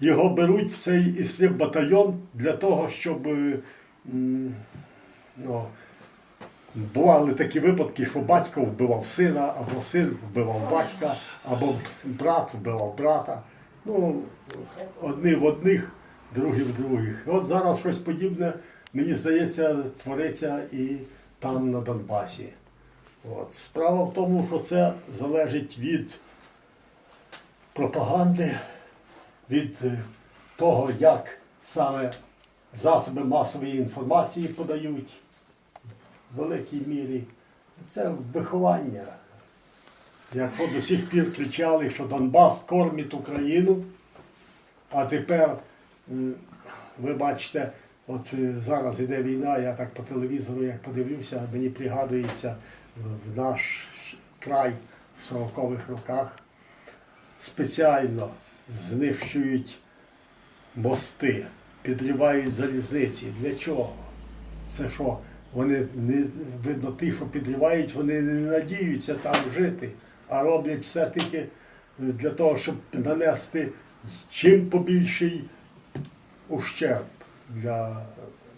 його беруть в цей іслів батальйон для того, щоб е, ну, бували такі випадки, що батько вбивав сина, або син вбивав батька, або брат вбивав брата. Ну, одні в одних, другі в других. От зараз щось подібне, мені здається, твориться і там на Донбасі. От. Справа в тому, що це залежить від пропаганди, від е, того, як саме засоби масової інформації подають в великій мірі. Це виховання. Якщо до сих пір кричали, що Донбас кормить Україну, а тепер, ви бачите, от е, зараз іде війна, я так по телевізору, як подивлюся, мені пригадується е, в наш край в 40-х роках спеціально знищують мости, підривають залізниці. Для чого? Це що? Вони не видно, ті, що підривають, вони не надіються там жити, а роблять все тільки для того, щоб нанести чим побільший ущерб для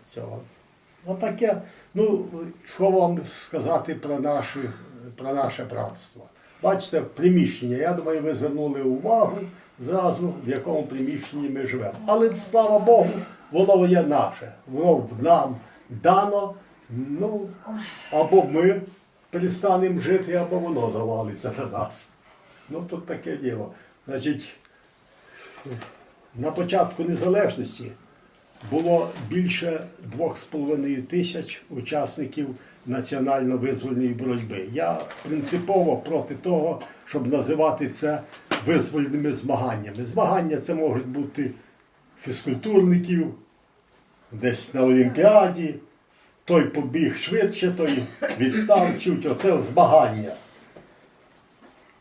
цього. Отаке, ну, що вам сказати про наше, про наше братство? Бачите, приміщення, я думаю, ви звернули увагу зразу, в якому приміщенні ми живемо. Але слава Богу, воно є наше, воно нам дано. Ну, або ми перестанемо жити, або воно завалиться на нас. Ну, тут таке діло. Значить, на початку незалежності було більше 2,5 тисяч учасників національно-визвольної боротьби. Я принципово проти того, щоб називати це визвольними змаганнями. Змагання це можуть бути фізкультурників, десь на Олімпіаді, той побіг швидше, той відстав чуть, оце змагання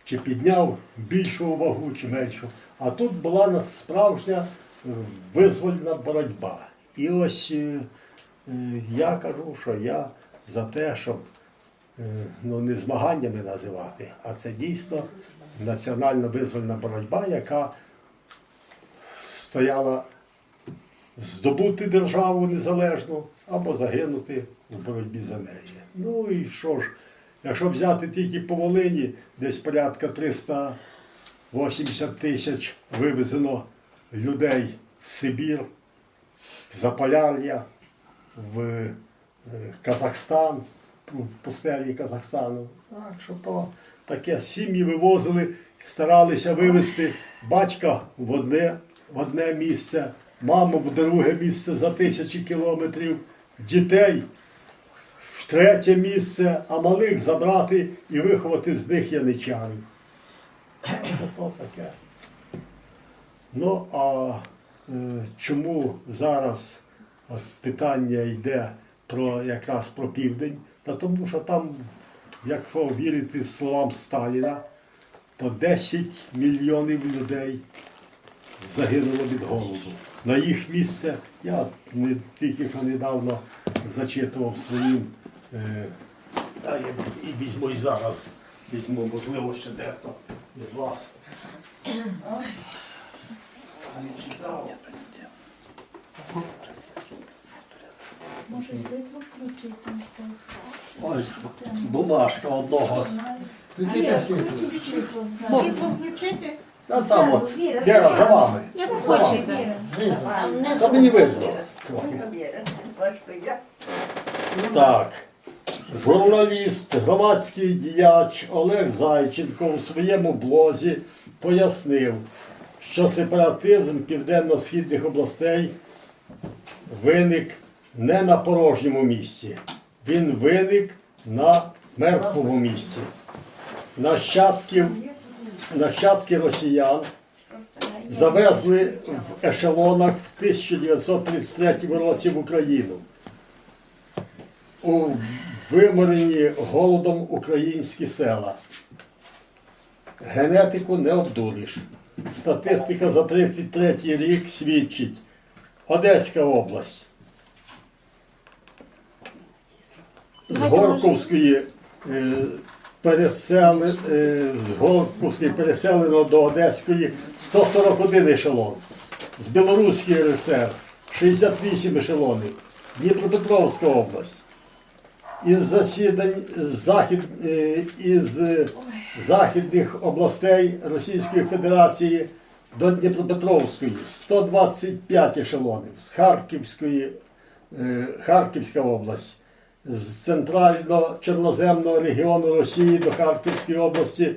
чи підняв більшу вагу, чи меншу. А тут була справжня е, визвольна боротьба. І ось е, е, я кажу, що я за те, щоб ну, не змаганнями називати, а це дійсно національна визвольна боротьба, яка стояла здобути державу незалежну або загинути в боротьбі за неї. Ну і що ж, якщо взяти тільки по Волині, десь порядка 380 тисяч вивезено людей в Сибір, в Заполяр'я, в е, Казахстан, в пустелі Казахстану. Так що то таке сім'ї вивозили, старалися вивезти батька в одне, в одне місце, маму в друге місце за тисячі кілометрів, дітей в третє місце, а малих забрати і виховати з них яничарів. Що то таке. Ну, а е, чому зараз от питання йде про якраз про південь? Та тому що там, якщо вірити словам Сталіна, то 10 мільйонів людей загинуло від голоду. На їх місце я не тільки недавно зачитував своїм. Е, а я і візьму і зараз. Візьму, можливо, ще дехто із вас. Може світло включити. Ось бумажка одного. Включіть світло. Світло включити? Та там от. Віра, за вами. Не Віра. Та мені видно. Так. Журналіст, громадський діяч Олег Зайченко у своєму блозі пояснив, що сепаратизм південно-східних областей виник не на порожньому місці. Він виник на мертвому місці. Нащадків, нащадки росіян завезли в ешелонах в 1933 році в Україну. У виморені голодом українські села. Генетику не обдуриш. Статистика за 33 рік свідчить. Одеська область. З Горковської е, пересели, е, з Горковської переселено до Одеської 141 ешелон. з Білоруської РСР 68 ешелонів, Дніпропетровська область. Із засідань з захід, е, із західних областей Російської Федерації до Дніпропетровської. 125 ешелонів, з Харківської, е, Харківська область, з центрально-чорноземного регіону Росії до Харківської області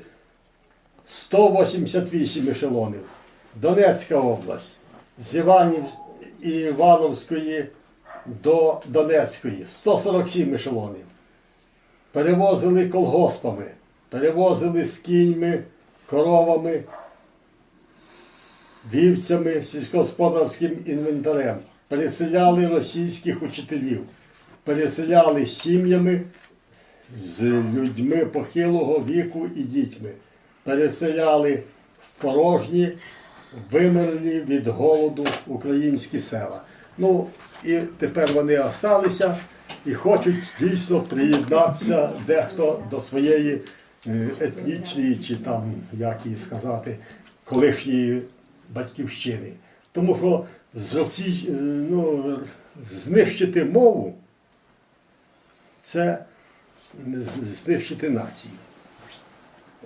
188 ешелонів. Донецька область, з Іванів, Івановської до Донецької 147 ешелонів. Перевозили колгоспами, перевозили з кіньми, коровами, вівцями, сільськогосподарським інвентарем, переселяли російських учителів, переселяли сім'ями з людьми похилого віку і дітьми, переселяли в порожні, вимерлі від голоду українські села. Ну і тепер вони осталися і хочуть дійсно приєднатися дехто до своєї е, етнічної чи там, як її сказати, колишньої батьківщини. Тому що з Росії, е, ну, знищити мову це знищити націю.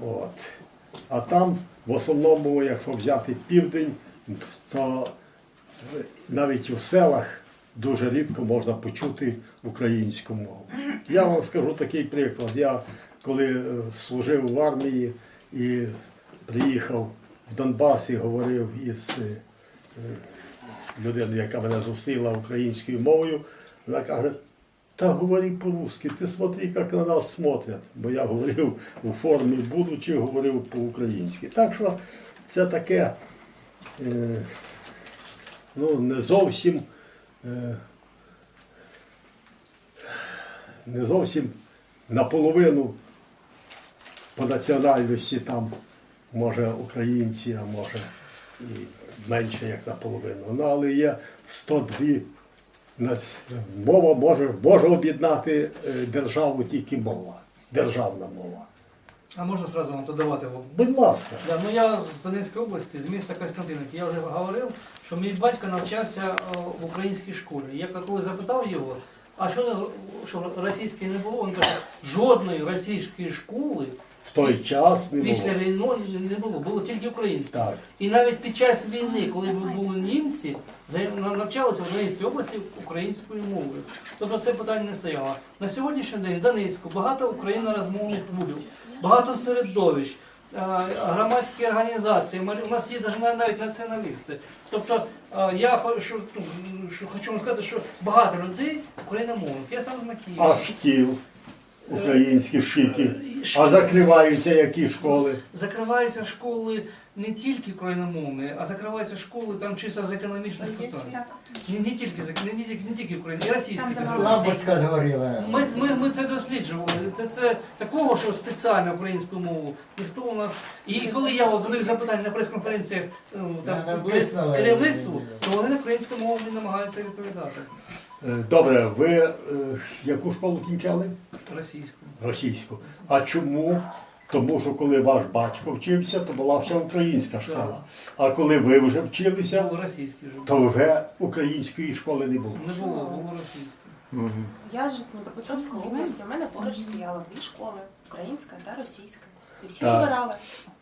От. А там в основному, якщо взяти південь, то навіть у селах дуже рідко можна почути українську мову. Я вам скажу такий приклад. Я коли е, служив в армії і приїхав в Донбас і говорив із е, е, людиною, яка мене зустріла українською мовою, вона каже, та говори по-русски, ти смотри, як на нас смотрять. Бо я говорив у формі будучи, говорив по-українськи. Так що це таке е, ну, не зовсім е, не зовсім наполовину по національності там, може українці, а може і менше як наполовину. Ну, але є 102 нац- мова може, може об'єднати е, державу тільки мова, державна мова. А можна сразу вам додавати? Будь ласка. Да, ну я з Донецької області, з міста Костянтинівки. Я вже говорив, що мій батько навчався е, в українській школі. Я коли запитав його, а що, що російської не було, він каже, жодної російської школи В той час не після було. війни не було, було тільки українська. Так. І навіть під час війни, коли були німці, навчалися в Донецькій області українською мовою. Тобто це питання не стояло. На сьогоднішній день в Донецьку багато українорозмовних клубів, багато середовищ, е, громадські організації. У нас є навіть навіть націоналісти. Тобто е, я хо- що, ну, хочу вам сказати, що багато людей україномовних. Я сам з Києва. А шкіл українські шики. А закриваються які школи? Закриваються школи не тільки україномовні, а закриваються школи там чисто з економічних питань. Не, не тільки не, не, тільки- не тільки українські, і російські. Лампочка згоріла. Ми, ми, ми це досліджували. Це, це такого, що спеціально українську мову ніхто у нас. І коли я от задаю запитання на прес-конференціях ну, там, керівництву, то вони на українську мову не намагаються відповідати Е, Добре, ви е, яку школу кінчали? російську. Російську. А чому? Тому що коли ваш батько вчився, то була ще українська школа. А коли ви вже вчилися, Було вже. то вже української школи не було. Не було, було російське. Я ж з Дніпропетровської області, у мене поруч стояло дві школи українська та російська. І всі Так. вибирали.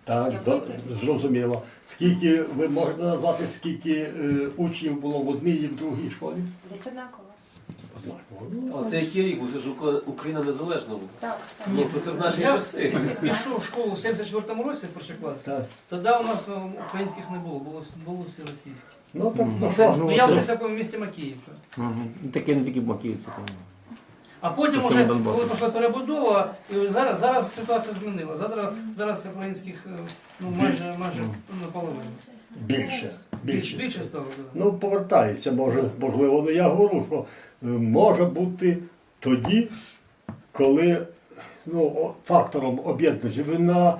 Так, до- зрозуміло. Скільки ви можете назвати, скільки е, учнів було в одній і в другій школі? Десь однаково. Це який рік? Це ж Україна незалежна була. Так, так. Ну, то це в наші Я часи. пішов в школу в 74-му році, перший клас. Так. Тоді у нас ну, українських не було, було, було всі російські. Ну так ну що? Ну, я вчився в місті Макіївка. Угу. Таке не тільки Макіївці. А потім, По Донбасу. коли пішла перебудова, і зараз, зараз ситуація змінила. Зараз, зараз українських е, ну, майже, майже наполовину. Більше. Більше, Більше. да. Ну, повертається, може, можливо, ну я говорю, що е, може бути тоді, коли ну, фактором об'єднання. Ви на, е,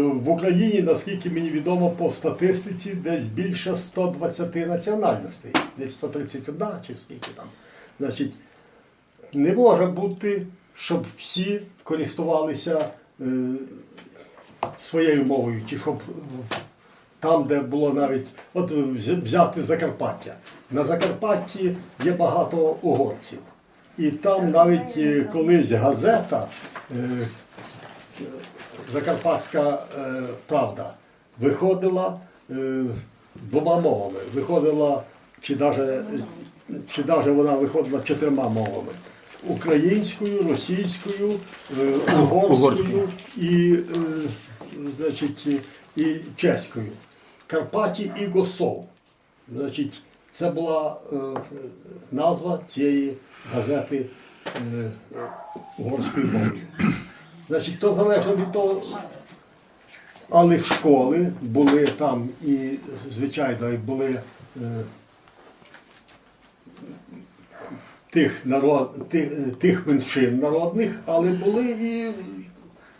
в Україні, наскільки мені відомо, по статистиці десь більше 120 національностей, десь 131 чи скільки там. Значить, не може бути, щоб всі користувалися е, своєю мовою, чи щоб там, де було навіть, от взяти Закарпаття. На Закарпатті є багато угорців. І там навіть е, колись газета е, Закарпатська е, правда виходила двома мовами. Виходила, чи даже, чи даже вона виходила чотирма мовами. Українською, російською, угорською і, значить, і чеською. Карпаті і Госов. Значить, це була е, назва цієї газети е, угорської мови. Значить, то залежно від того. Але школи були там і, звичайно, були е, тих, народ, тих, тих меншин народних, але були і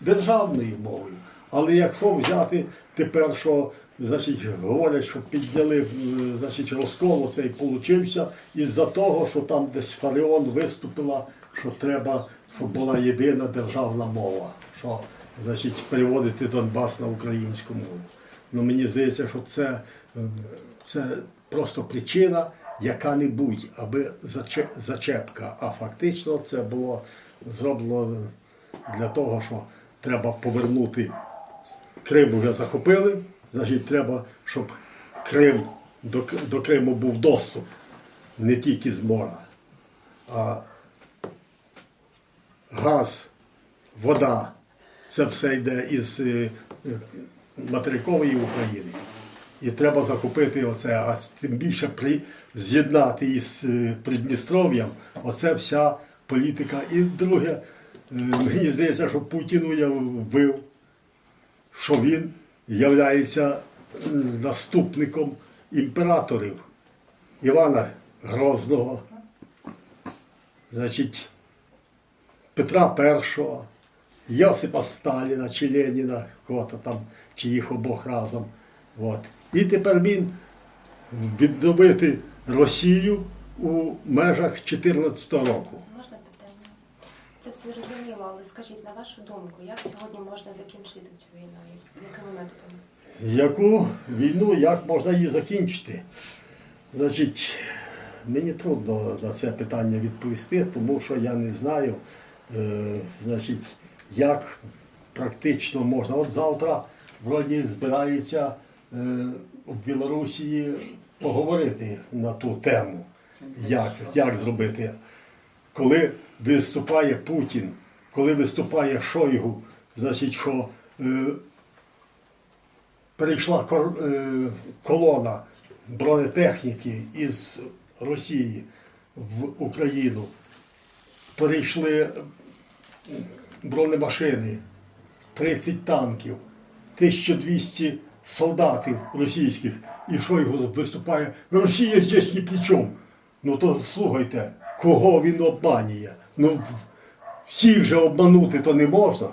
державною мовою. Але якщо взяти тепер, що значить, говорять, що підняли е, значить, розкол цей получився із-за того, що там десь Фаріон виступила, що треба, щоб була єдина державна мова, що значить, переводити Донбас на українську мову. Ну, мені здається, що це, е, це просто причина яка-небудь, аби зачепка. А фактично це було зроблено для того, що треба повернути Крим вже захопили, значить треба, щоб Крим до, до Криму був доступ не тільки з моря, а газ, вода, це все йде із е, материкової України. І треба захопити оце, а тим більше при, з'єднати із е, Придністров'ям, оце вся політика. І друге, е, мені здається, що Путін уявив, що він являється наступником імператорів Івана Грозного, значить, Петра І, Йосипа Сталіна чи Леніна, кого-то там, чи їх обох разом. От. І тепер він відновити Росію у межах 14 року. Можна? Це все зрозуміло, але скажіть, на вашу думку, як сьогодні можна закінчити цю війну? Якими методами? Яку війну, як можна її закінчити? Значить, мені трудно на це питання відповісти, тому що я не знаю, е, значить, як практично можна. От завтра вроді збираються е, в Білорусі поговорити на ту тему, як, як зробити. Коли виступає Путін, коли виступає Шойгу, значить, що е, перейшла кор- е, колона бронетехніки із Росії в Україну. Перейшли бронемашини, 30 танків, 1200 солдатів російських. І що його виступає? Росія здесь ні при чому. Ну то слухайте, кого він обманює? Ну всіх же обманути то не можна.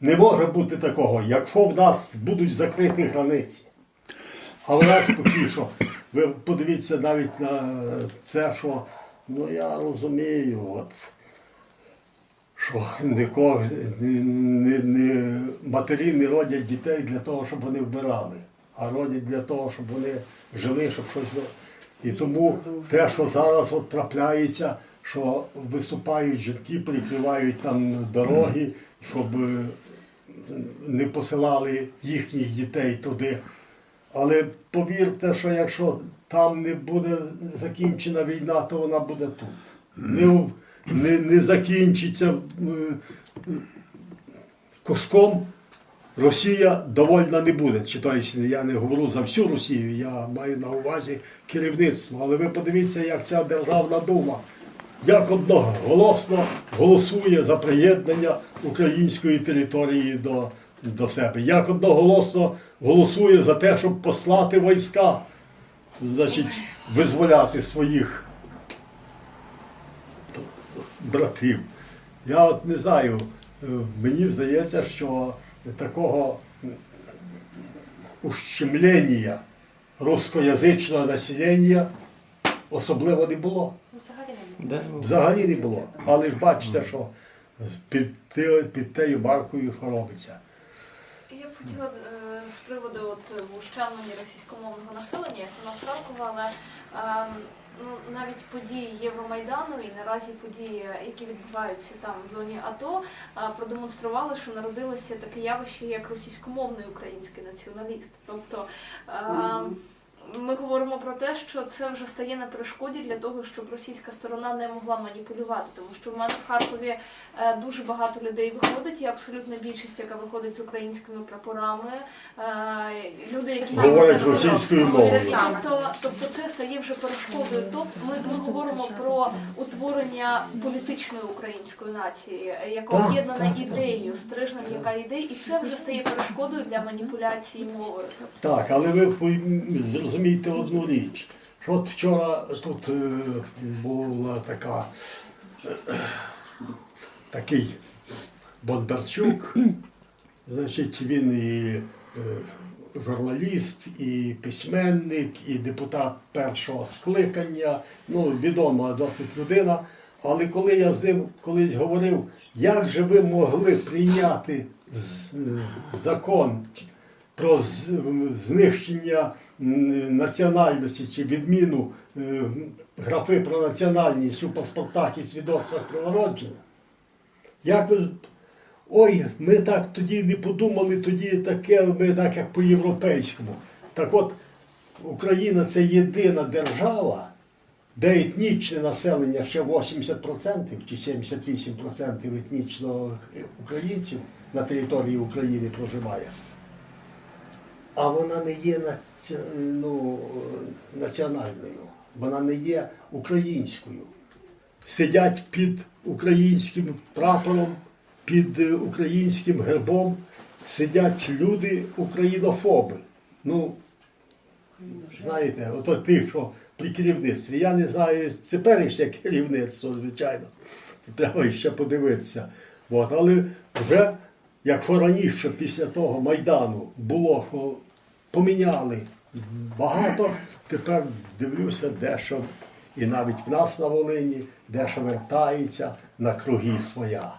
Не може бути такого, якщо в нас будуть закриті границі. А в нас поки що, ви подивіться навіть на це, що ну я розумію, от, що не, не, не, матері не родять дітей для того, щоб вони вбирали, а родять для того, щоб вони жили, щоб щось. І тому те, що зараз от трапляється, що виступають жінки, перекривають там дороги, щоб е, не посилали їхніх дітей туди. Але повірте, що якщо там не буде закінчена війна, то вона буде тут. Не, не, не закінчиться е, е, куском. Росія довольна не буде. Чи то я не говорю за всю Росію, я маю на увазі керівництво. Але ви подивіться, як ця Державна дума, як одноголосно голосує за приєднання української території до, до себе, як одноголосно голосує за те, щоб послати війська, значить, визволяти своїх братів. Я от не знаю, е, мені здається, що такого ущемлення рускоязичного населення особливо не було. Взагалі не Да. Взагалі не було. Але ж бачите, що під, під тією баркою що робиться. Я б хотіла е, з приводу от ущемлення російськомовного населення, я сама з Харкова, але ем, ну, навіть події Євромайдану і наразі події, які відбуваються там в зоні АТО, продемонстрували, що народилося таке явище, як російськомовний український націоналіст. Тобто ем, ми говоримо про те, що це вже стає на перешкоді для того, щоб російська сторона не могла маніпулювати, тому що в мене в Харкові е, дуже багато людей виходить, і абсолютна більшість, яка виходить з українськими прапорами, е, люди, які Говорять російською мовою. Тобто, тобто це стає вже перешкодою. Тобто ми, ми говоримо про утворення політичної української нації, яка об'єднана ідеєю, стрижна яка ідея, і це вже стає перешкодою для маніпуляції мовою. Так, але ви пойм- зрозумієте одну річ. Що от вчора тут е, була е, такий Бондарчук, значить, він і е, журналіст, і письменник, і депутат першого скликання, ну, відома досить людина. Але коли я з ним колись говорив, як же ви могли прийняти закон про знищення національності чи відміну е, графи про національність у паспортах і свідоцтвах про народження. Як ви Ой, ми так тоді не подумали, тоді таке, ми так як по-європейському. Так от, Україна це єдина держава, де етнічне населення ще 80% чи 78% етнічно українців на території України проживає. А вона не є наці... ну, національною, вона не є українською. Сидять під українським прапором, під е, українським гербом, сидять люди українофоби. Ну, знаєте, ото ті, що при керівництві. Я не знаю теперішнє керівництво, звичайно. Треба ще подивитися. От, але вже, якщо раніше, після того Майдану було, що поміняли багато, тепер дивлюся, дещо і навіть в нас на Волині, дещо вертається на круги своя.